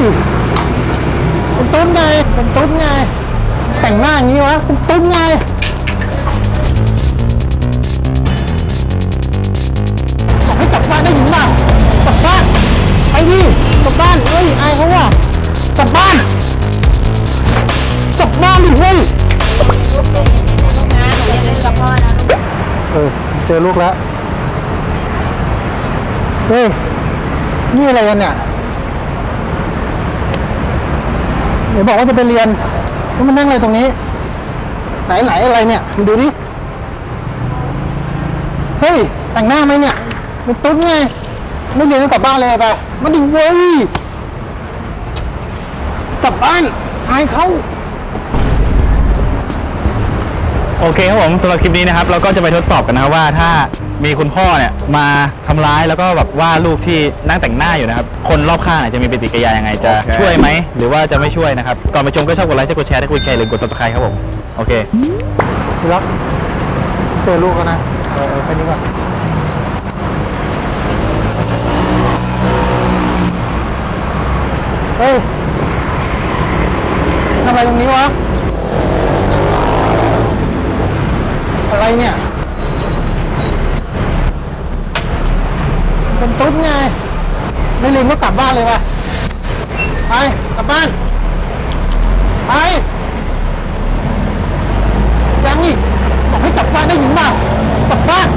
เป็นตุ้นไงเป็นตุ้นไง แต่งหน้าอย่างนี้วะเป็นตุ้นไงบอกให้กลับบ้านได้ยินเปล่ากลับบ้านไปดิกลับบ้านเอ้ยอายเขาว่ะกลับบ้านกลับบ้านดิเฮ้ยนะหนูจะเล่นกับพ่อนะลูกเออเจอลูกแล้ว เฮ้ย นี่อะไรกันเนี่ยเดี๋ยวบอกว่าจะไปเรียนแล้วมันนั่งอะไรตรงนี้ ไหนไหนอะไรเนี่ยมาดูดิเฮ้ยแต่งหน้าไหมเนี่ยมันตุ้นไงไม่เรียนก็กลับบ้านเลยไปมาดิเว้ยกลับบ้านอายเขาโอเคครับผมสำหรับคลิปนี้นะครับ เราก็จะไปทดสอบกันนะครับว่าถ้า มีคุณพ่อเนี่ยมาทำร้ายแล้วก็แบบว่าลูกที่นั่งแต่งหน้าอยู่นะครับ คนรอบข้างเนี่ยจะมีปฏิกิริยายังไงจะโอเคช่วยไหม หรือว่าจะไม่ช่วยนะครับ ก่อนไปชมก็ชอบกดไลค์ชอบกดแชร์ถ้าคุณแคร์หรือกด subscribe ครับผม โอเคพี่รักเจอลูกแล้วนะเออเออแค่นี้ก่อนเฮ้ยทำอะไรตรงนี้วะ อะไรเนี่ย เป็นตุ๊ดไง ไม่ลืมก็กลับบ้านเลยว่ะ ไป กลับบ้าน ไป ยังอีกบอกให้กลับบ้านได้ยินเปล่ากลับบ้าน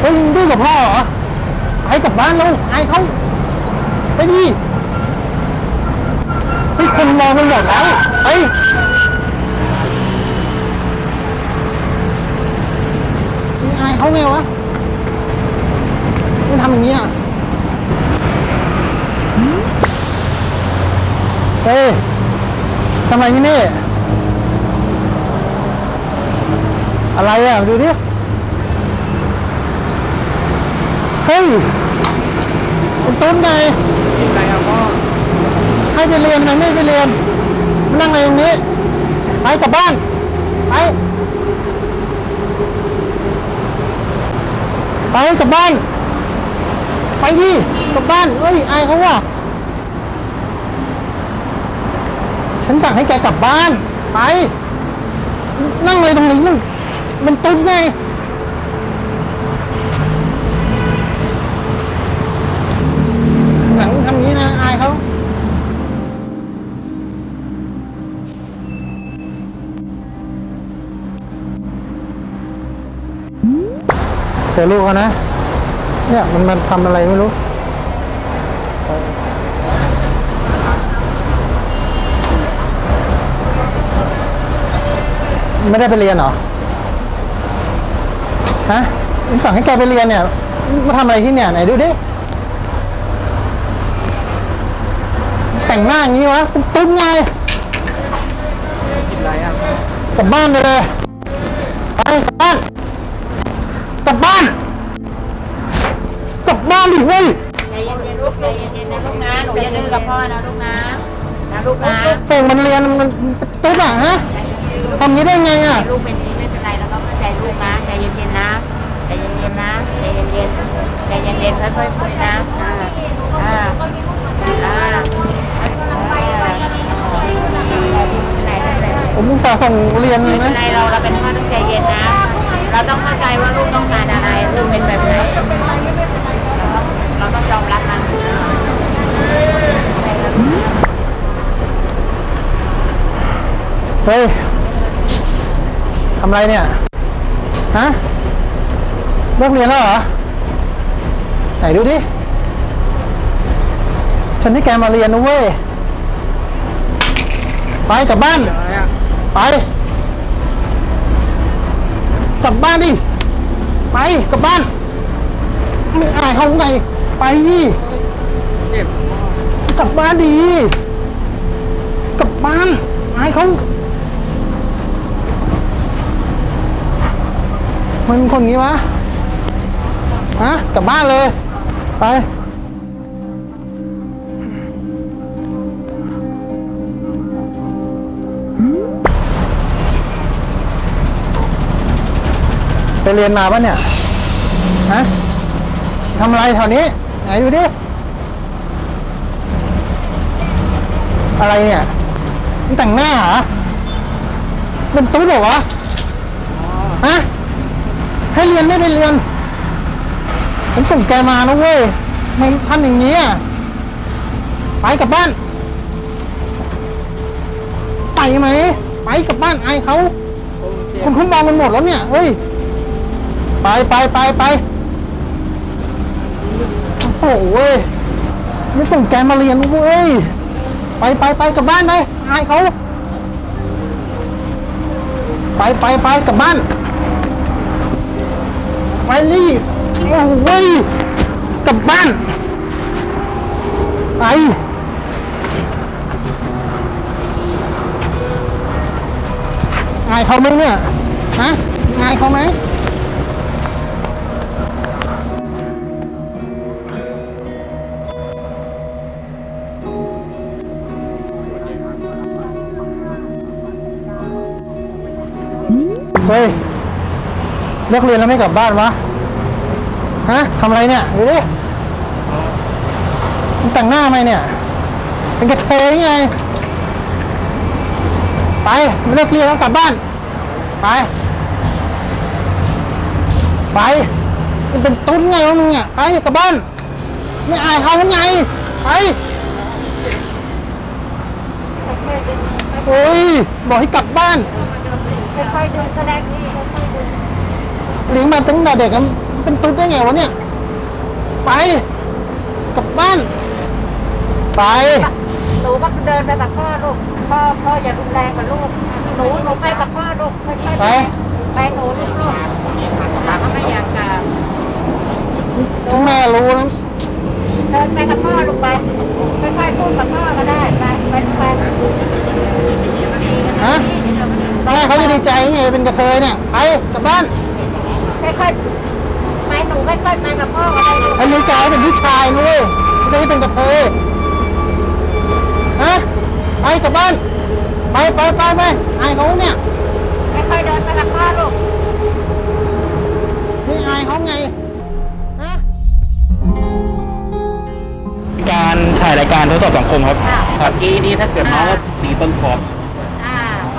เฮ้ยดื้อกับพ่อเหรอให้กลับบ้านแล้วไอ้เขาไปดิเฮ้ยคนมองมันหมดแล้วเฮ้ยมึงอเขาไงวะไม่ทำอย่างนี้อะเฮ้ย ทำไมที่นี่อะไรอะดูดิเฮ้ยเป็นต้นไงกินอะไรครับพ่อให้ไปเรียนมันไม่ไปเรียนมานั่งอะไรตรงนี้ไปกลับบ้านไปไปกลับบ้าน ไปดิกลับบ้านเอ้ยอายเขาว่ะ ฉันสั่งให้แกกลับบ้าน ไป นั่งเลยตรงนี้มันมันตุ้นไงหลังทำนี้นะ อายเขาเจอลูกเขานะ เนี่ยมันมันทำอะไรไม่รู้ ไม่ได้ไปเรียนเหรอ ฮะมึงสั่งให้แกไปเรียนเนี่ย มาทำอะไรที่เนี่ย ไหนดูดิ แต่งหน้าอย่างนี้วะ เป็นตุ้นไงกินอะไรอะกลับบ้านไปเลย ไปกลับบ้าน กลับบ้าน กลับบ้านดิเว้ยใจเย็นๆลูกใจเย็นๆนะลูกนะ หนูจะเล่นกับพ่อนะลูกนะ นะลูกนะ ส่งมันเรียนมันมันตุ๊ดอะฮะ ทำนี้ได้ไงอะ ลูกเป็นนี้ไม่เป็นไรแล้วก็เข้าใจลูกนะใจเย็นๆนะใจเย็นๆนะใจเย็นๆใจเย็นๆค่อยๆคุยนะอ่าอ่าอ่าไหนไหนผมอุตส่าห์ส่งเรียนไม่เป็นนะไรเราเราเป็นพ่อต้องใจเย็นนะ เราต้องเข้าใจว่าลูกต้องการอะไรลูกเป็นแบบไหนเราต้องเราต้องยอมรับมันเฮ้ย ทำไรเนี่ย ฮะเลิกเรียนแล้วเหรอ ไหนดูดิ ฉันให้แกมาเรียนนะเว้ย ไปกลับบ้านอะไรอะไป กลับบ้านดิ ไปกลับบ้านไม่อายเขาไงไปดิเจ็บกลับบ้านดี กลับบ้านอายเขา มันคนงี้วะฮะกลับบ้านเลย ไปไปเรียนมาปะเนี่ย ฮะทำอะไรแถวนี้ ไหนดูดิ อะไรเนี่ยมึงแต่งหน้าเหรอเป็นตุ๊ดเหรอวะฮะ ให้เรียนไม่ไปเรียน ผมส่งแกมานะเว้ยทำไมทำอย่างนี้อะไปกลับบ้าน ไปไหม ไปกลับบ้านไอเขาคนเขามองกันหมดแล้วเนี่ยเฮ้ย ไปไปไปไปโอ้โหเว้ยไม่ส่งแกมาเรียนเว้ย ไปไปไปกลับบ้านไปไอเขา ไปไปไปกลับบ้าน ไปรีบโอ้โหเว้ยกลับบ้านไปอายเขาไหมเนี่ย ฮะอายเขาไหมเฮ้ย เลิกเรียนแล้วไม่กลับบ้านวะ ฮะทำอะไรเนี่ยดูดิมึงแต่งหน้าไหมเนี่ย เป็นกระเทยไง ไปไม่เลิกเรียนแล้วกลับบ้าน ไป ไปมันเป็นตุ้นไงวะมึงอะไปกลับบ้าน ไม่อายเขาไง ไปโอ้ยบอกให้กลับบ้าน ค่อยๆเดินก็ได้พี่ค่อยๆเดิน เลี้ยงมาตั้งแต่เด็กอะมันเป็นตุ๊ดได้ไงวะเนี่ย ไป กลับบ้าน ไป หนูก็เดินไปกับพ่อลูก พ่อพ่ออย่ารุนแรงกับลูก หนูหนูไปกับพ่อลูกค่อยๆไปไปหนูลูกลูกถามว่าไม่อยากกลับถ้าแม่รู้นะเดินไปกับพ่อลูกไปค่อยๆพูดกับพ่อก็ได้ไปไปไปฮะแม่เขาจะดีใจไงเป็นกระเทยเนี่ยไปกลับบ้าน ค่อยๆไปหนูค่อยๆไปกับพ่อก็ได้ลูกไอ้ลูกจ๋าเป็นผู้ชายนะเว้ยไม่ได้เป็นกระเทยฮะไปกลับบ้านไปไปไปไปอายเขาเนี่ยค่อยๆเดินไปกับพ่อลูกนี่อายเขาไงฮะการถ่ายรายการทดสอบสังคมครับเมื่อกี้นี้ถ้าเกิดน้องว่าตีต้นคออ่า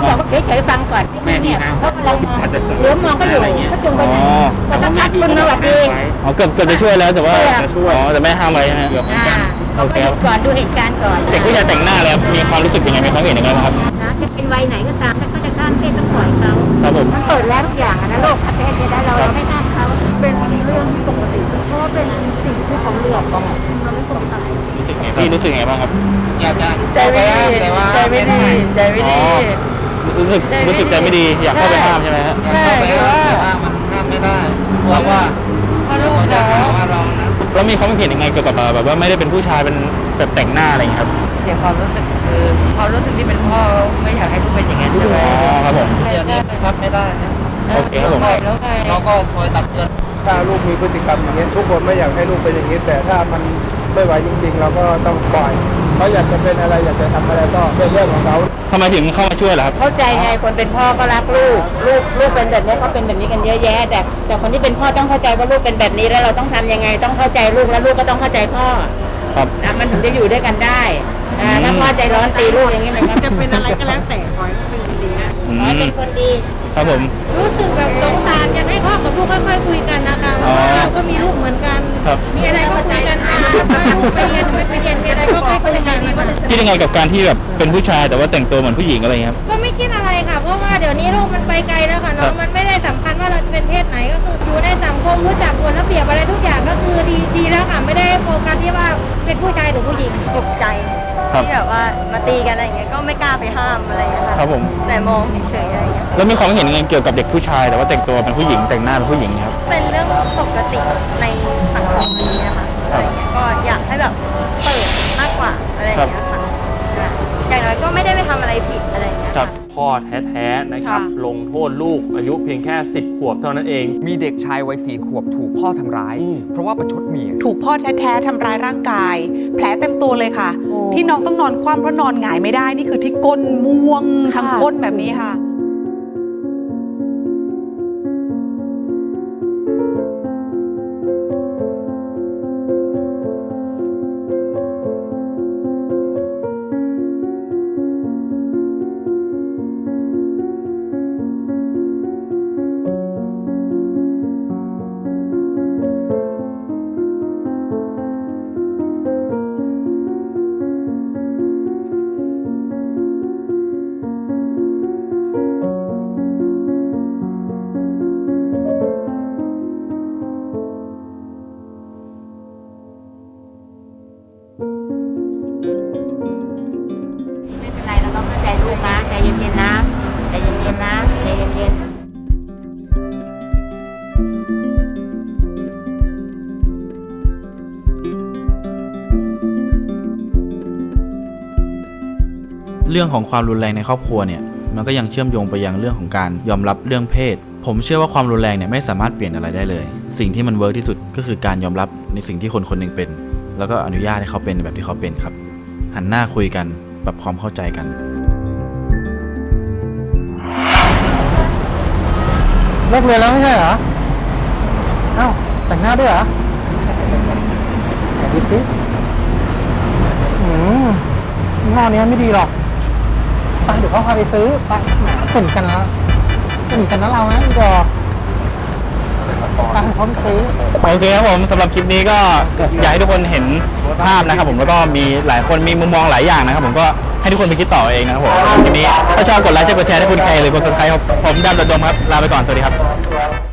บอกเฉยๆฟังก่อนแม่นี่นะเขากำลังมองอาจจะเหลือมองก็อยู่ก็จุงไปไหนอ๋อก็สักพักคนมาหวัดดีอ๋อเกือบเกือบจะช่วยแล้วแต่ว่าจะช่วยอ๋อแต่แม่ห้ามไว้นะฮะอ่าเขาก็หยุดก่อนดูเหตุการณ์ก่อนเด็กผู้ชายแต่งหน้าแล้วมีความรู้สึกยังไงมีความเห็นยังไงบ้างครับนะจะเป็นวัยไหนก็ตามถ้าเขาจะข้ามเพศต้องปล่อยเขาครับผมมันเปิดแล้วทุกอย่างอะนะโลกประเทศนี้แล้วเราไม่ห้ามเขาเป็นเรื่องปกติเพราะว่าเป็นสิ่งที่เขาเลือกกันเราไม่สงสัยรู้สึกไงพี่รู้สึกไงบ้างครับอยากจะเข้าไปห้ามแต่ว่าไม่ได้ใจไม่ดีอ๋อ รู้สึกรู้สึกใจไม่ดีอยากเข้าไปห้ามใช่ไหมฮะอยากเข้าไปห้ามแต่ว่ามันห้ามไม่ได้เพราะว่าเพราะลูกเขาจะเราหาว่าเรานะแล้วมีความเห็นยังไงเกี่ยวกับเอ่อแบบว่าไม่ได้เป็นผู้ชายเป็นแบบแต่งหน้าอะไรอย่างเงี้ยครับเสียความรู้สึกคือความรู้สึกที่เป็นพ่อไม่อยากให้ลูกเป็นอย่างนั้นใช่ไหมอ๋อครับผมเดี๋ยวนี้ครับไม่ได้นะโอเคครับผมแล้วไงเราก็คอยตักเตือนถ้าลูกมีพฤติกรรมอย่างนี้ทุกคนไม่อยากให้ลูกเป็นอย่างนี้ แต่ถ้ามันไม่ไหวจริงๆ เราก็ต้องปล่อย เขาอยากจะเป็นอะไรอยากจะทำอะไรก็เป็นเรื่องของเขาทำไมถึงเข้ามาช่วยล่ะครับ เข้าใจไงคนเป็นพ่อก็รักลูก ลูกลูกเป็นแบบนี้เขาเป็นแบบนี้กันเยอะแยะ แต่ แต่คนที่เป็นพ่อต้องเข้าใจว่าลูกเป็นแบบนี้แล้วเราต้องทำยังไงต้องเข้าใจลูกแล้วลูกก็ต้องเข้าใจพ่อครับ นะมันถึงจะอยู่ด้วยกันได้อ่าถ้าพ่อใจร้อนตีลูกอย่างนี้มันก็จะเป็นอะไรก็แล้วแต่ขอให้เป็นคนดีนะอืขอให้มเป็นคนดี ครับผม รู้สึกแบบสงสารอยากให้พ่อกับลูกค่อยๆคุยกันนะคะเพอ๋อราะว่าเราก็มีลูกเหมือนกัน ครับ มีอะไรก็คุยกันค่ะ คิดยังไงกับการที่แบบเป็นผู้ชายแต่ว่าแต่งตัวเหมือนผู้หญิงอะไรอย่างเงี้ยครับ ก็ไม่คิดอะไรค่ะ เพราะว่าเดี๋ยวนี้โลกมันไปไกลแล้วค่ะครัเนาะบมันไม่ได้สำคัญว่าเราจะเป็นเพศไหนก็คืออยู่ในสังคมรู้จักกฎระเบียบอะไรทุกอย่างก็คือดีดีแล้วค่ะไม่ได้โฟกัสที่ว่าเป็นผู้ชายหรือผู้หญิง ตกใจครับ ที่แบบว่ามาตีกันอะไรอย่างเงี้ยก็ไม่กล้าไปห้ามอะไรอย่างเงี้ยค่ะครับผม แต่มองเฉยๆอะไรอย่างเงี้ยแล้วมีความเห็นยังไงเกี่ยวกับเด็กผู้ชาย แต่ว่าแต่งตัวเป็นผู้หญิงแต่งหน้าเป็นผู้หญิงเนี่ยครับ เป็นเรื่องปกติในสังคมนี้นะคะอะไรอย่างเงี้ยก็อยากให้แบบเปิดมากกว่าอะไรอย่างเงี้ยค่ะ อะอย่างน้อยก็ไม่ได้ไปทำอะไรผิดอะไรอย่างเงี้ยครัค่ะบพ่อแท้ๆนะครับลงโทษลูกอายุเพียงแค่ 10 ขวบเท่านั้นเอง มีเด็กชายวัยสี่ขวบถูกพ่อทำร้าย อืม เพราะว่าประชดเมีย ถูกพ่อแท้ๆทำร้ายร่างกาย แผลเต็มตัวเลยค่ะที่น้องต้องนอนคว่ำเพราะนอนหงายไม่ได้นี่คือที่ก้นม่วงทั้งก้นแบบนี้ค่ะ ใจเย็นๆเรื่องของความรุนแรงในครอบครัวเนี่ยมันก็ยังเชื่อมโยงไปยังเรื่องของการยอมรับเรื่องเพศ ผมเชื่อว่าความรุนแรงเนี่ยไม่สามารถเปลี่ยนอะไรได้เลย สิ่งที่มันเวิร์กที่สุดก็คือการยอมรับในสิ่งที่คนคนหนึ่งเป็น แล้วก็อนุญาตให้เขาเป็นแบบที่เขาเป็นครับ หันหน้าคุยกันปรับความเข้าใจกัน เลิกเรียนแล้วไม่ใช่เหรอ เอ้า แต่งหน้าด้วยเหรอไหนดูสิอืมยี่ห้อนี้ไม่ดีหรอก ไปเดี๋ยวเขาพาไปซื้อ ไปหมเหมือนกันแล้วเหมือนกันนะเรานะอีดอกไปให้เขาซื้อ โอเคครับผมสำหรับคลิปนี้ก็อยากให้ทุกคนเห็นภาพนะครับผมแล้วก็มีหลายคนมีมุมมองหลายอย่างนะครับผมก็ให้ทุกคนไปคิดต่อเองนะครับผมคลิปนี้ถ้าชอบกดไลค์ใช่กดแชร์ให้คุณใครหรือกด subscribe ครับผมดำดดดมครับลาไปก่อนสวัสดีครับ